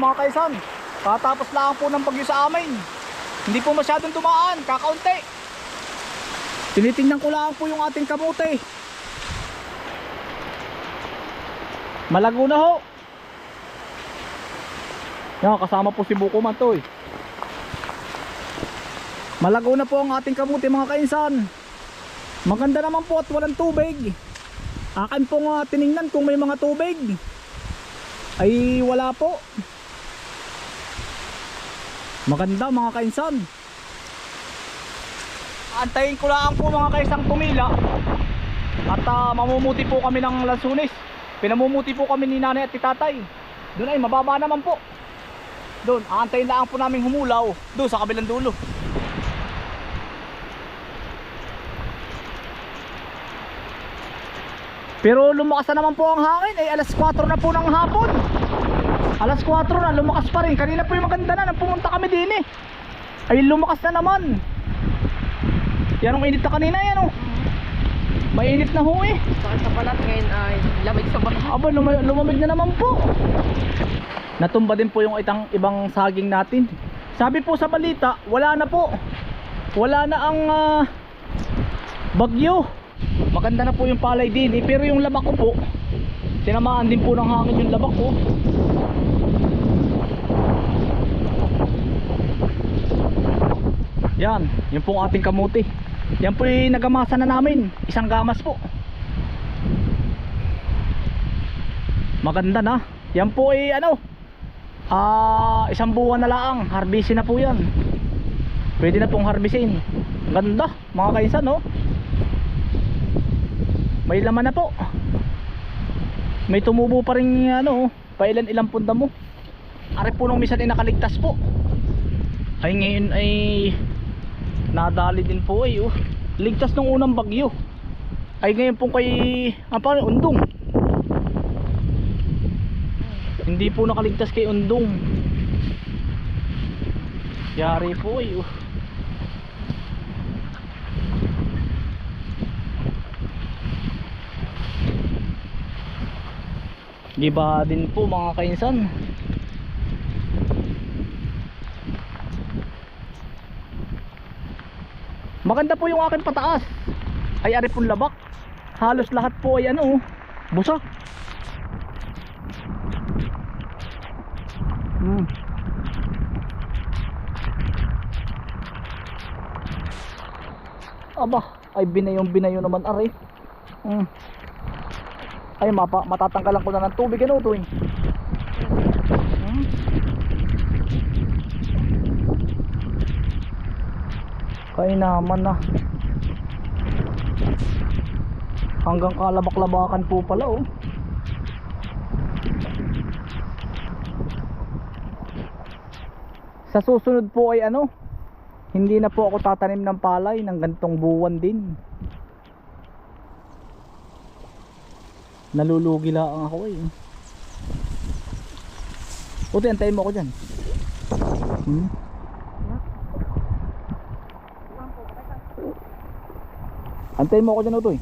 mga kaisan. Katapos lang po ng bagyo sa amin. Hindi po masyadong tumaan, kakaunti. Tinitingnan ko lang po yung ating kamote. Malago na ho. Yan, kasama po si Buko man to eh. Malago na po ang ating kamuti mga kainsan. Maganda naman po at walang tubig. Akin po nga tiningnan kung may mga tubig. Ay wala po. Maganda mga kainsan. Antayin ko lang po mga kaisang tumila. At ah, mamumuti po kami ng lansunis. Pinamumuti po kami ni nanay at ni tatay. Doon ay mababa naman po. Doon, aantayin lang po namin humulaw. Doon sa kabilang dulo. Pero lumakas na naman po ang hangin. Ay alas 4 na po ng hapon. Alas 4 na, lumakas pa rin. Kanina po yung maganda na, nang pumunta kami din eh. Ay lumakas na naman. Yan ang init na kanina yan oh. Mainit na ho eh. Sakit sa balat ngayon ay lamig sa balat. Aba, luma- lumamig na naman po. Natumba din po yung itang ibang saging natin. Sabi po sa balita, wala na po. Wala na ang ah, bagyo. Maganda na po yung palay din. Eh, pero yung labak ko po, tinamaan din po ng hangin yung labak ko. Yan, yun po ang ating kamuti. Yan po yung nagamasa na namin. Isang gamas po. Maganda na. Yan po ay ano, ah isang buwan na lang. Harbisin na po yan. Pwede na pong harbisin. Ganda, mga kaisan, no? May laman na po. May tumubo pa rin ano, pailan ilang punda mo. Ari po nung misan ay nakaligtas po. Ay ngayon ay nadali din po ay oh. Ligtas nung unang bagyo. Ay ngayon po kay ah, paano, undong. Hindi po nakaligtas kay undong. Yari po ay oh. Giba din po mga kainsan. Maganda po yung akin pataas. Ay ari pong labak. Halos lahat po ay ano, busak. Hmm. Aba, ay binayong binayo naman ari. Hmm. Ay mapa, matatanggalan ko na ng tubig ano to eh. Kaya naman na. Hanggang kalabak-labakan po pala oh. Sa susunod po ay ano, hindi na po ako tatanim ng palay ng gantong buwan din. Nalulugi lang ako eh. Puti, antayin mo ako dyan. Hmm? Antayin mo ako dyan, Utoy.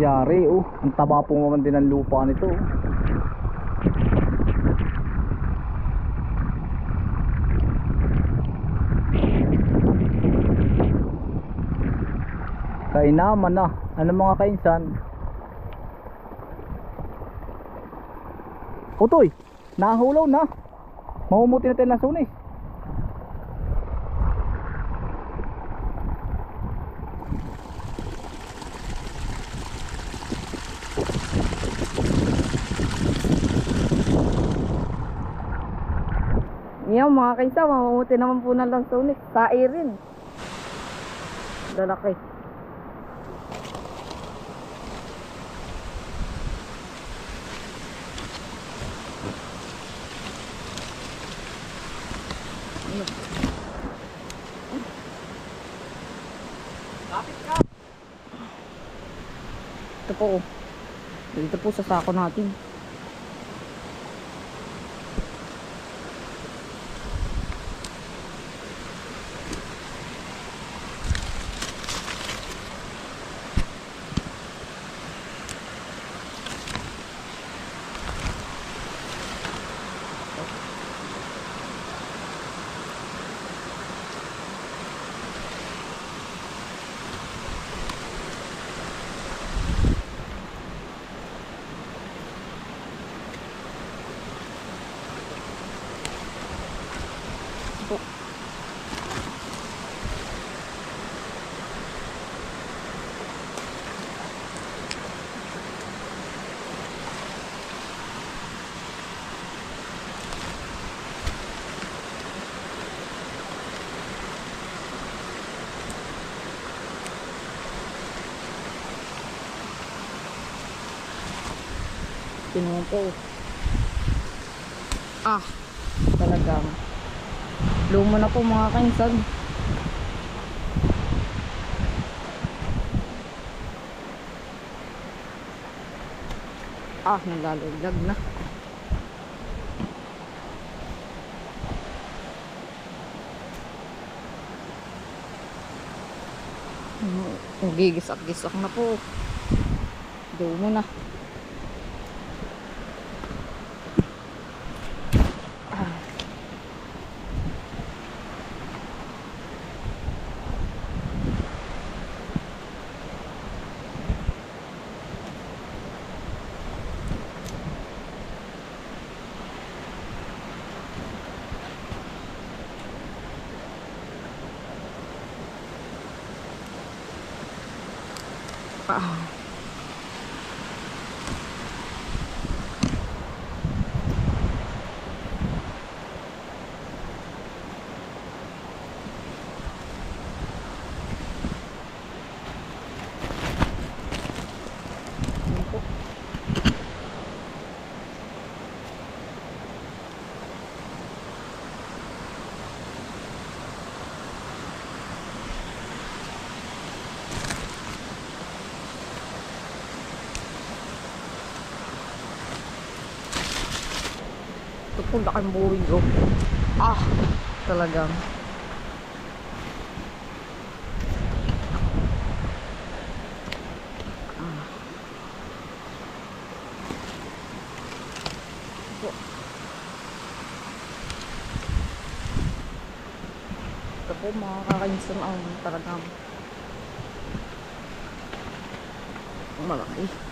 Yari, oh. Ang taba po naman din ng lupa nito. oh. Kainaman na. Ano mga kainsan? Utoy, nahulaw na. Mamumuti na tayo ng sunis. Yan mga kaisa, mamamuti naman po ng lansones. Tae rin. Lalaki. Oh. Dito po sa sako natin. Tinuha po. Ah, talagang. Luma na po mga kainsan. Ah, nalalaglag na. Nagigisak-gisak na po. Luma na. Ah. Ano po? Ito po laking buwig oh. Ah, talagang. Ah. Ito. Po mga kakainsan ang talagang malaki.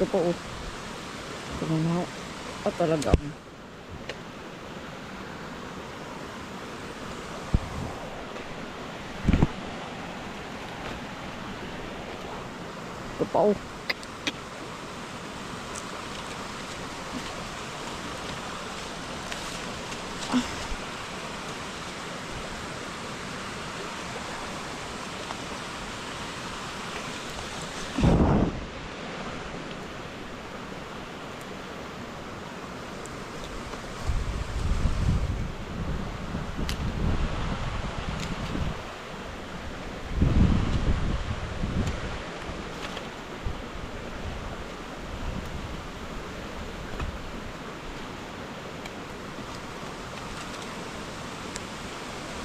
Ito po oh. Ito na. Ah, talagang. Ito pa oh.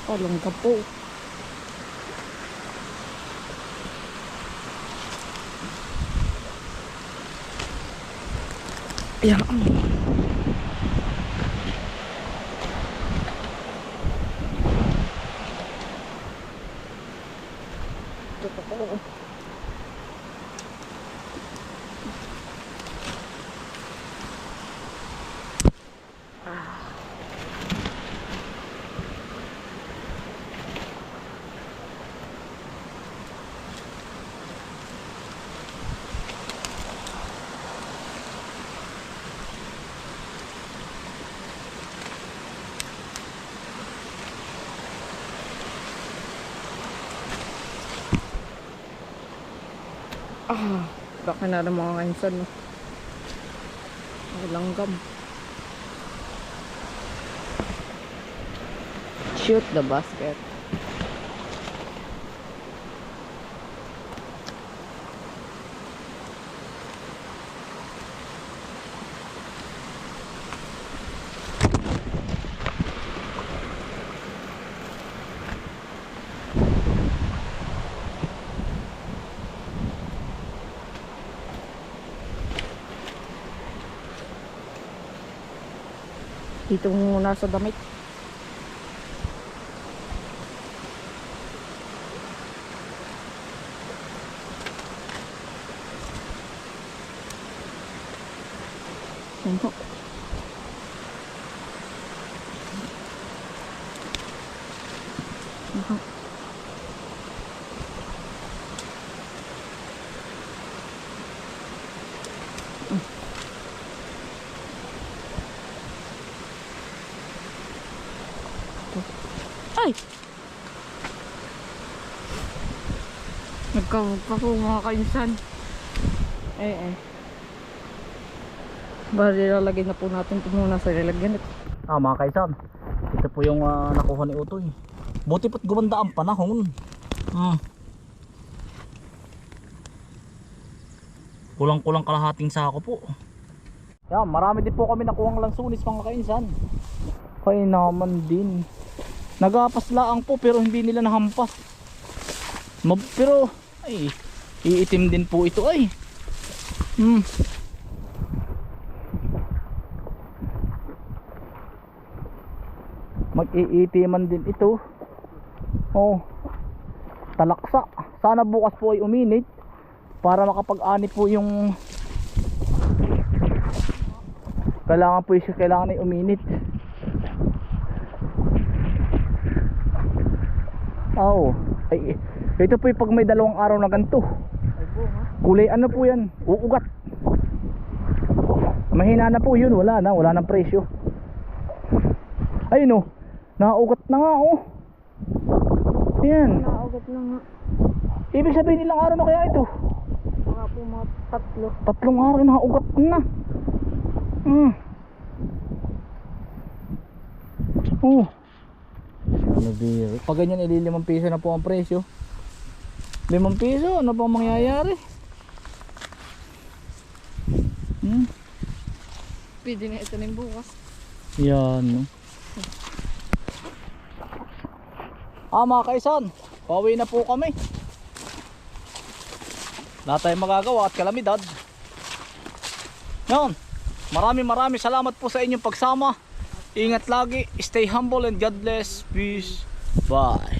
Walang ka po. Ayan. Ito pa po. Ah, baka na mga kainsan, no? Ang langgam. Shoot the basket. Dito muna sa damit. Yan po. Yan po. Ay! Nagkamag pa po mga kainsan. Eh eh. Bali lalagay na po natin ito muna sa lalagyan ito. Ah mga kaisan, ito po yung ah, nakuha ni Utoy. Buti po't gumanda ang panahon. Hmm. Kulang-kulang kalahating sako po. Yan, marami din po kami nakuhang lansunis mga kainsan. Kaya naman din. Nagapaslaan po pero hindi nila nahampas. Mab- pero ay iitim din po ito ay. Hmm. Mag-iitiman din ito. Oh. Talaksa. Sana bukas po ay uminit para makapag-ani po yung kailangan po siya kailangan ay uminit. Oh, ay ito po yung pag may dalawang araw na ganito. Kulay ano po yan? Uugat. Mahina na po yun. Wala na. Wala nang presyo. Ayun oh. Naugat na nga oh. Ayan. Nakaugat na nga. Ibig sabihin ilang araw na kaya ito? Mga po mga tatlo. Tatlong araw na ugat na. Hmm. Oh. Ano biro? Pag ganyan ili limang piso na po ang presyo. Limang piso, ano pang mangyayari? Hmm. Pwede na ito na yung bukas. Yan. no. Ah mga kaisan, pauwi na po kami. Wala tayong magagawa at kalamidad. Yan. Maraming maraming salamat po sa inyong pagsama. Ingat lagi. Stay humble and God bless. Peace. Bye.